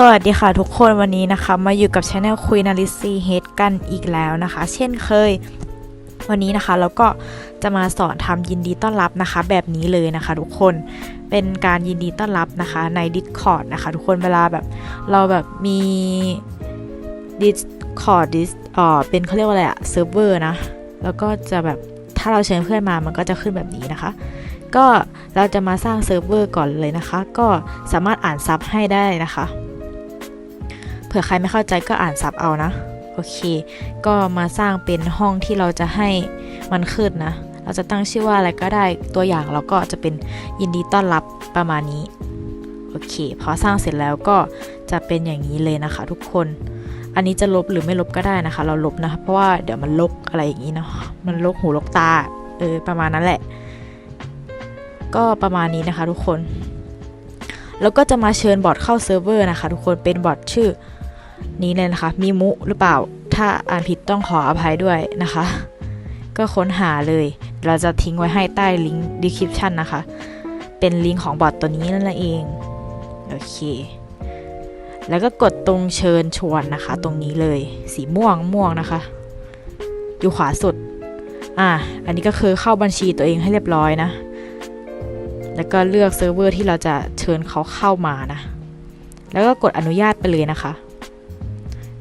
สวัสดีค่ะทุกคนวันนี้นะคะ มาอยู่กับช anel คุยนาริซีเฮดกันอีกแล้วนะคะ เช่นเคย วันนี้นะคะเราก็จะมาสอนทำยินดีต้อนรับนะคะ แบบนี้เลยนะคะ ทุกคนเป็นการยินดีต้อนรับนะคะใน Discord นะคะ ทุกคนเวลาแบบเราแบบมี Discord ดิสอ่อเป็นเขาเรียกว่าอะไรอะเซิร์ฟเวอร์นะ แล้วก็จะแบบถ้าเราเชิญเพื่อนมามันก็จะขึ้นแบบนี้นะคะก็เราจะมาสร้างเซิร์ฟเวอร์ก่อนเลยนะคะ ก็สามารถอ่านซับให้ได้นะคะ เผื่อใครไม่เข้าใจก็อ่านซับเอานะ โอเค ก็มาสร้างเป็นห้องที่เราจะให้มันขึ้นนะ เราจะตั้งชื่อว่าอะไรก็ได้ตัวอย่างเราก็จะเป็นยินดีต้อนรับประมาณนี้ โอเค พอสร้างเสร็จแล้วก็จะเป็นอย่างนี้เลยนะคะ ทุกคน อันนี้จะลบหรือไม่ลบก็ได้นะคะ เราลบนะคะเพราะว่าเดี๋ยวมันลกอะไรอย่างนี้เนาะ มันลกหูลกตา เออประมาณนั้นแหละ ก็ประมาณนี้นะคะ ทุกคนแล้วก็จะมาเชิญบอทเข้าเซิร์ฟเวอร์นะคะ ทุกคนเป็นบอทชื่อ นี้เลยนะคะ มีมุหรือเปล่า ถ้าอ่านผิดต้องขออภัยด้วยนะคะ ก็ค้นหาเลย เราจะทิ้งไว้ให้ใต้ลิงก์ description นะคะ เป็นลิงก์ของบอทตัวนี้นั่นเอง โอเค แล้วก็กดตรงเชิญชวนนะคะ ตรงนี้เลย สีม่วงม่วงนะคะ อยู่ขวาสุด อะอันนี้ก็คือเข้าบัญชีตัวเองให้เรียบร้อยนะ แล้วก็เลือกเซิร์ฟเวอร์ที่เราจะเชิญเขาเข้ามานะ แล้วก็กดอนุญาตไปเลยนะคะ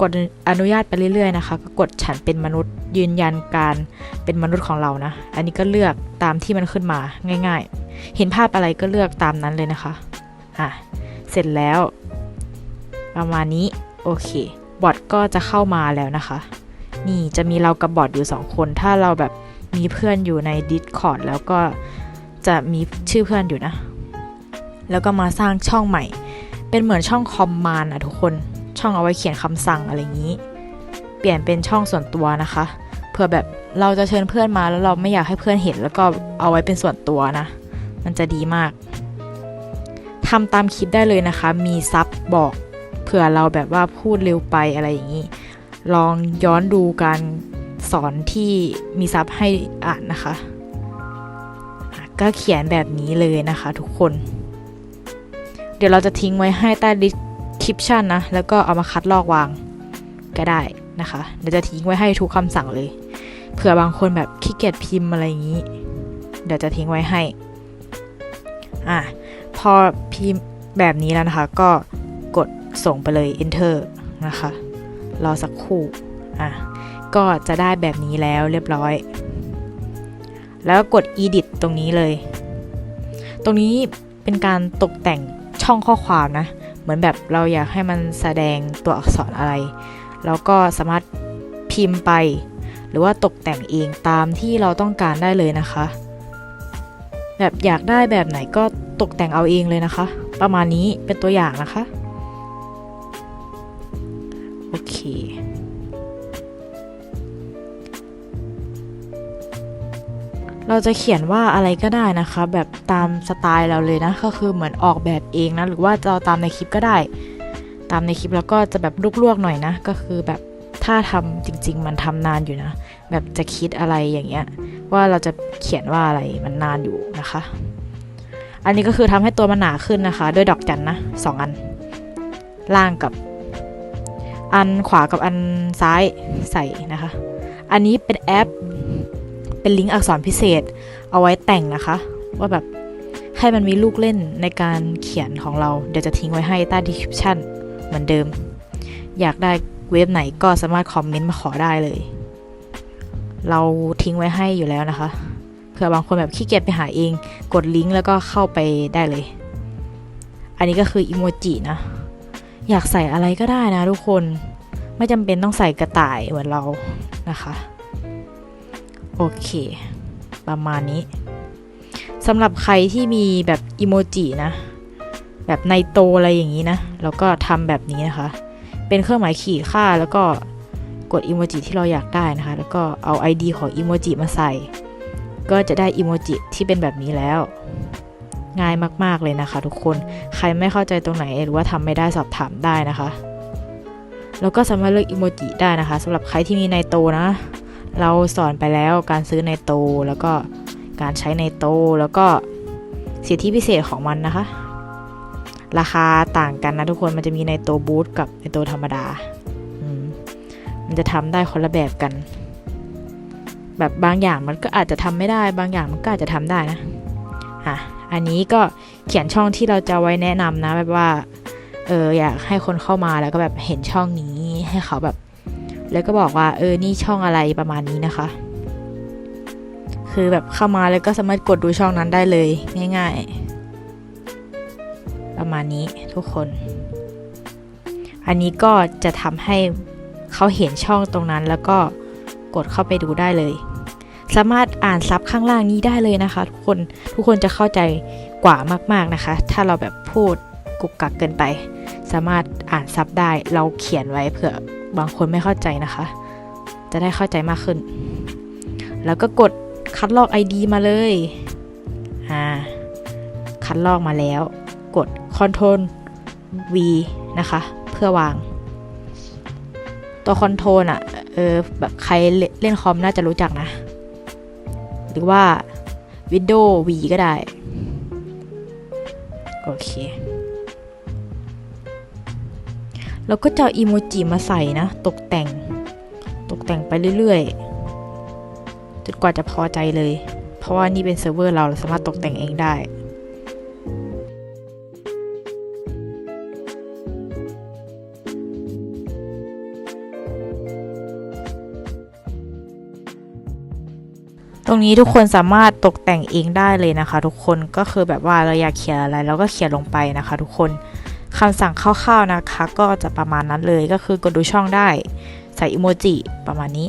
กดอนุญาตไปเรื่อยๆนะคะ ก็กดฉันเป็นมนุษย์ยืนยันการเป็นมนุษย์ของเรานะ อันนี้ก็เลือกตามที่มันขึ้นมาง่ายๆ เห็นภาพอะไรก็เลือกตามนั้นเลยนะคะอะเสร็จแล้ว ประมาณนี้โอเค บอทก็จะเข้ามาแล้วนะคะ นี่จะมีเรากับบอทอยู่สองคน ถ้าเราแบบมีเพื่อนอยู่ใน Discord แล้วก็จะมีชื่อเพื่อนอยู่นะ แล้วก็มาสร้างช่องใหม่ เป็นเหมือนช่องคอมมาน์อะทุกคน ช่องเอาไว้เขียนคำสั่งอะไรอย่างนี้ เปลี่ยนเป็นช่องส่วนตัวนะคะ เพื่อแบบเราจะเชิญเพื่อนมาแล้วเราไม่อยากให้เพื่อนเห็น แล้วก็เอาไว้เป็นส่วนตัวนะ มันจะดีมากทำตามคลิปได้เลยนะคะ มีซับบอกเผื่อเราแบบว่าพูดเร็วไปอะไรอย่างนี้ ลองย้อนดูการสอนที่มีซับให้อ่านนะคะ ก็เขียนแบบนี้เลยนะคะทุกคน เดี๋ยวเราจะทิ้งไว้ให้ใต้ดิส description นะ แล้วก็เอามาคัดลอกวางก็ได้นะคะเดี๋ยวจะทิ้งไว้ให้ทุกคำสั่งเลย เผื่อบางคนแบบขี้เกียจพิมพ์อะไรอย่างนี้ เดี๋ยวจะทิ้งไว้ให้ อะ พอพิมพ์แบบนี้แล้วนะคะ ก็กดส่งไปเลย enter นะคะ รอสักครู่ อะ ก็จะได้แบบนี้แล้วเรียบร้อย แล้วกด edit ตรงนี้เลย ตรงนี้เป็นการตกแต่งช่องข้อความนะ มือนแบบเราอยากให้มันแสดงตัวอักษรอะไร แล้วก็สามารถพิมพ์ไป หรือว่าตกแต่งเองตามที่เราต้องการได้เลยนะคะ แบบอยากได้แบบไหนก็ตกแต่งเอาเองเลยนะคะ ประมาณนี้เป็นตัวอย่างนะคะ เราจะเขียนว่าอะไรก็ได้นะคะ แบบตามสไตล์เราเลยนะ ก็คือเหมือนออกแบบเองนะ หรือว่าจะเอาตามในคลิปก็ได้ ตามในคลิปแล้วก็จะแบบลวกๆหน่อยนะ ก็คือแบบถ้าทำจริง ๆ มันทำนานอยู่นะ แบบจะคิดอะไรอย่างเงี้ย ว่าเราจะเขียนว่าอะไรมันนานอยู่นะคะ อันนี้ก็คือทำให้ตัวมันหนาขึ้นนะคะ ด้วยดอกจันนะสองอัน ล่างกับอันขวากับอันซ้ายใส่นะคะ อันนี้เป็นแอป เป็นลิงก์อักษรพิเศษ เอาไว้แต่งนะคะ ว่าแบบให้มันมีลูกเล่นในการเขียนของเรา เดี๋ยวจะทิ้งไว้ให้ใต้ description เหมือนเดิม อยากได้เว็บไหนก็สามารถคอมเมนต์มาขอได้เลย เราทิ้งไว้ให้อยู่แล้วนะคะ เผื่อบางคนแบบขี้เกียจไปหาเอง กดลิงก์แล้วก็เข้าไปได้เลย อันนี้ก็คืออิโมจินะ อยากใส่อะไรก็ได้นะทุกคน ไม่จำเป็นต้องใส่กระต่ายเหมือนเรานะคะ โอเค ประมาณนี้สำหรับใครที่มีแบบอิโมจินะ แบบในโตอะไรอย่างนี้นะ แล้วก็ทำแบบนี้นะคะ เป็นเครื่องหมายขีดค่าแล้วก็กดอิโมจิที่เราอยากได้นะคะ แล้วก็เอา ID ของอิโมจิมาใส่ ก็จะได้อิโมจิที่เป็นแบบนี้แล้ว ง่ายมาก ๆ เลยนะคะ ทุกคน ใครไม่เข้าใจตรงไหนหรือว่าทำไม่ได้สอบถามได้นะคะ แล้วก็สามารถเลือกอิโมจิได้นะคะสำหรับใครที่มีในโตนะ เราสอนไปแล้วการซื้อในโตแล้วก็การใช้ในโตแล้วก็สิทธิพิเศษของมันนะคะ ราคาต่างกันนะทุกคนมันจะมีในโตบูทกับในโตธรรมดามมันจะทำได้คนละแบบกัน แบบบางอย่างมันก็อาจจะทำไม่ได้ บางอย่างมันก็อาจจะทำได้นะอะอันนี้ก็เขียนช่องที่เราจะไว้แนะนำนะแบบว่าเอออยากให้คนเข้ามาแล้วก็แบบเห็นช่องนี้ให้เขาแบบ แล้วก็บอกว่าเออนี่ช่องอะไรประมาณนี้นะคะ คือแบบเข้ามาแล้วก็สามารถกดดูช่องนั้นได้เลยง่าย ๆ ประมาณนี้ทุกคน อันนี้ก็จะทำให้เขาเห็นช่องตรงนั้นแล้วก็กดเข้าไปดูได้เลย สามารถอ่านซับข้างล่างนี้ได้เลยนะคะ ทุกคนทุกคนจะเข้าใจกว่ามาก ๆนะคะ ถ้าเราแบบพูดกุกกักเกินไป สามารถอ่านซับได้เราเขียนไว้เผื่อ บางคนไม่เข้าใจนะคะ จะได้เข้าใจมากขึ้น แล้วก็กดคัดลอก ID มาเลย อ่า คัดลอกมาแล้ว กด Ctrl V นะคะ เพื่อวาง ตัวคอนโทรลอะ เออ แบบใครเล่นคอมน่าจะรู้จักนะ หรือว่า Windows V ก็ได้ โอเค แล้วก็จะเอาอีโมจิมาใส่นะ ตกแต่ง ตกแต่งไปเรื่อยๆ จนกว่าจะพอใจเลย เพราะว่านี่เป็นเซิร์ฟเวอร์เราเราสามารถตกแต่งเองได้ตรงนี้ทุกคนสามารถตกแต่งเองได้เลยนะคะ ทุกคนก็คือแบบว่าเราอยากเขียนอะไรเราก็เขียนลงไปนะคะ ทุกคน คำสั่งคร่าวๆนะคะ ก็จะประมาณนั้นเลยก็คือกดดูช่องได้ ใส่อิโมจิประมาณนี้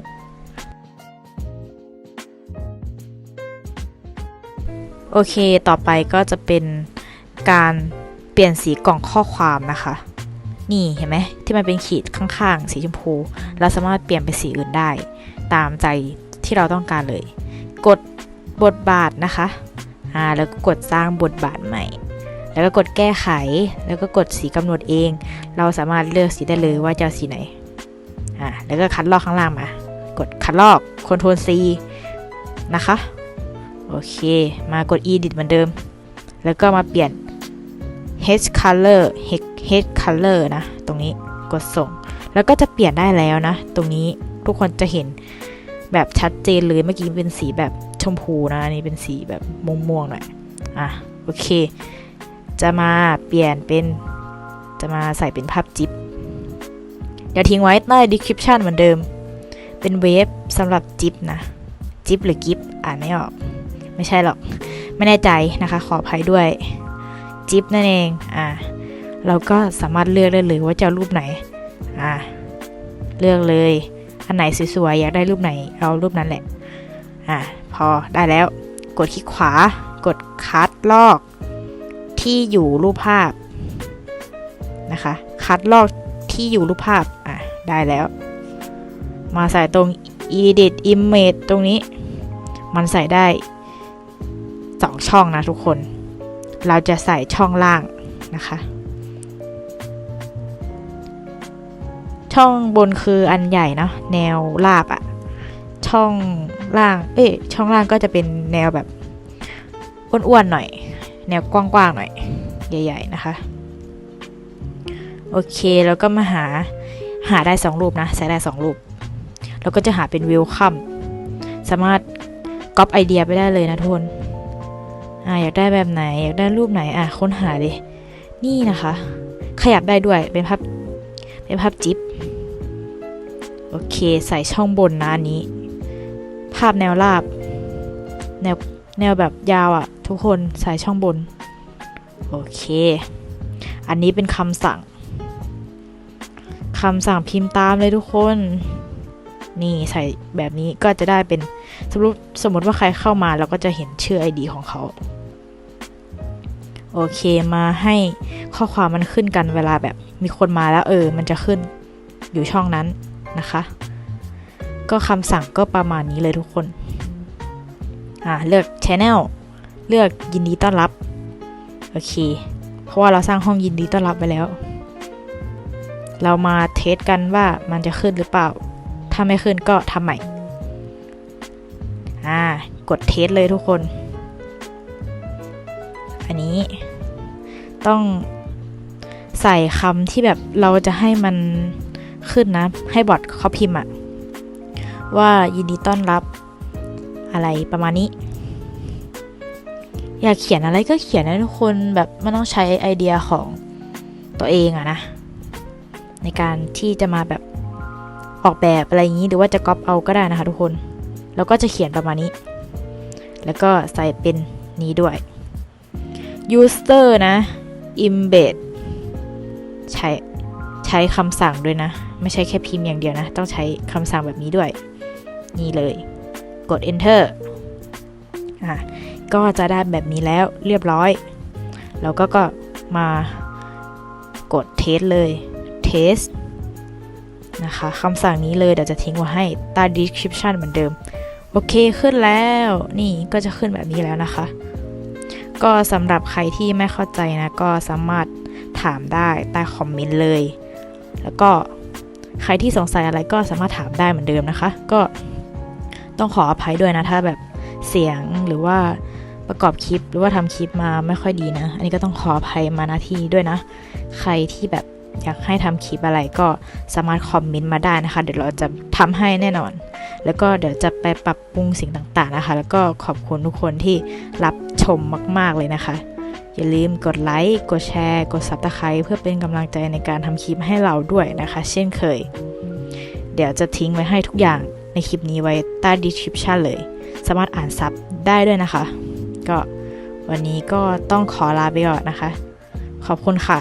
โอเคต่อไปก็จะเป็นการเปลี่ยนสีกล่องข้อความนะคะ นี่เห็นไหมที่มันเป็นขีดข้างๆ สีชมพู เราสามารถเปลี่ยนเป็นสีอื่นได้ ตามใจที่เราต้องการเลย กดบทบาทนะคะอ่าแล้วก็กดสร้างบทบาทใหม่ แล้วก็กดแก้ไข แล้วก็กดสีกำหนดเอง เราสามารถเลือกสีได้เลยว่าจะสีไหน อ่า แล้วก็คัดลอกข้างล่างมา กดคัดลอก Ctrl C นะคะ โอเค มากด edit เหมือนเดิม แล้วก็มาเปลี่ยน h color h color นะ ตรงนี้ กดส่ง แล้วก็จะเปลี่ยนได้แล้วนะ ตรงนี้ทุกคนจะเห็นแบบชัดเจนเลย เมื่อกี้เป็นสีแบบชมพูนะ อันนี้เป็นสีแบบม่วงๆหน่อย อะ โอเค จะมาเปลี่ยนเป็นจะมาใส่เป็นภาพจิ๊บเดี๋ยวทิ้งไว้ใต้ description เหมือนเดิม เป็นเวฟสำหรับจิ๊บนะ จิ๊บหรือกิฟอ่านไม่ออก ไม่ใช่หรอก ไม่แน่ใจนะคะ ขออภัยด้วย จิ๊บนั่นเอง อ่า เราก็สามารถเลือกได้เลยว่าจะรูปไหน อ่า เลือกเลย อันไหนสวยๆ อยากได้รูปไหน เอารูปนั้นแหละ อ่า พอได้แล้ว กดคลิกขวา กดคัดลอก ที่อยู่รูปภาพนะคะ คัดลอกที่อยู่รูปภาพ อะ ได้แล้ว มาใส่ตรง edit image ตรงนี้ มันใส่ได้สองช่องนะทุกคน เราจะใส่ช่องล่างนะคะ ช่องบนคืออันใหญ่เนาะ แนวราบอะช่องล่าง เอ้ย ช่องล่างก็จะเป็นแนวแบบอ้วนๆหน่อย แนวกว้างๆหน่อย ใหญ่ ๆ นะคะ โอเคแล้วก็มาหาหาได้สองรูปนะใส่ได้สองรูป แล้วก็จะหาเป็นวิวคัมสามารถก๊อปไอเดียไปได้เลยนะทุกคนอ่าอยากได้แบบไหน อยากได้รูปไหนอะค้นหาเลยนี่นะคะ ขยับได้ด้วยเป็นภาพเป็นภาพจิ๊บโอเค ใส่ช่องบนนะอันนี้ ภาพแนวราบ แนว แนวแบบยาวอะ่ะ ทุกคนใส่ช่องบน โอเค อันนี้เป็นคำสั่งคำสั่งพิมพ์ตามเลยทุกคน นี่ใส่แบบนี้ก็จะได้เป็นสมมติสมมติว่าใครเข้ามาเราก็จะเห็นชื่อ ID ของเขา โอเคมาให้ข้อความมันขึ้นกันเวลาแบบมีคนมาแล้วเออ มันจะขึ้นอยู่ช่องนั้นนะคะ ก็คำสั่งก็ประมาณนี้เลยทุกคน อ่าเลือก Channel เลือกยินดีต้อนรับ โอเค เพราะว่าเราสร้างห้องยินดีต้อนรับไปแล้ว เรามาเทสกันว่ามันจะขึ้นหรือเปล่า ถ้าไม่ขึ้นก็ทำใหม่ อ่า กดเทสเลยทุกคน อันนี้ต้องใส่คำที่แบบเราจะให้มันขึ้นนะ ให้บอทเขาพิมพ์อะว่ายินดีต้อนรับ อะไรประมาณนี้ อยากเขียนอะไรก็เขียนนะทุกคนแบบไม่ต้องใช้ไอเดียของตัวเองอะนะ ในการที่จะมาแบบออกแบบอะไรอย่างนี้หรือว่าจะก๊อปเอาก็ได้นะคะทุกคน แล้วก็จะเขียนประมาณนี้ แล้วก็ใส่เป็นนี้ด้วย user นะ embed ใช้ใช้คำสั่งด้วยนะ ไม่ใช่แค่พิมพ์อย่างเดียวนะ ต้องใช้คำสั่งแบบนี้ด้วย นี่เลย กด enter อะก็จะได้แบบนี้แล้วเรียบร้อย แล้วก็ก็มากดเทสเลย เทสนะคะคำสั่งนี้เลยเดี๋ยวจะทิ้งไว้ให้ใต้ description เหมือนเดิม โอเคขึ้นแล้ว นี่ก็จะขึ้นแบบนี้แล้วนะคะ ก็สำหรับใครที่ไม่เข้าใจนะ ก็สามารถถามได้ใต้คอมเมนต์เลย แล้วก็ใครที่สงสัยอะไรก็สามารถถามได้เหมือนเดิมนะคะ ก็ ต้องขออภัยด้วยนะ ถ้าแบบเสียงหรือว่าประกอบคลิป หรือว่าทำคลิปมาไม่ค่อยดีนะ อันนี้ก็ต้องขออภัยมาณที่นี้ด้วยนะ ใครที่แบบอยากให้ทำคลิปอะไรก็สามารถคอมเมนต์มาได้นะคะ เดี๋ยวเราจะทำให้แน่นอน แล้วก็เดี๋ยวจะไปปรับปรุงสิ่งต่างๆนะคะ แล้วก็ขอบคุณทุกคนที่รับชมมาก ๆเลยนะคะ อย่าลืมกดไลค์กดแชร์ กด Subscribe เพื่อเป็นกำลังใจในการทำคลิปให้เราด้วยนะคะ เช่นเคย เดี๋ยวจะทิ้งไว้ให้ทุกอย่าง ในคลิปนี้ไว้ใต้ description เลย สามารถอ่านซับได้ด้วยนะคะ ก็วันนี้ก็ต้องขอลาไปก่อนนะคะ ขอบคุณค่ะ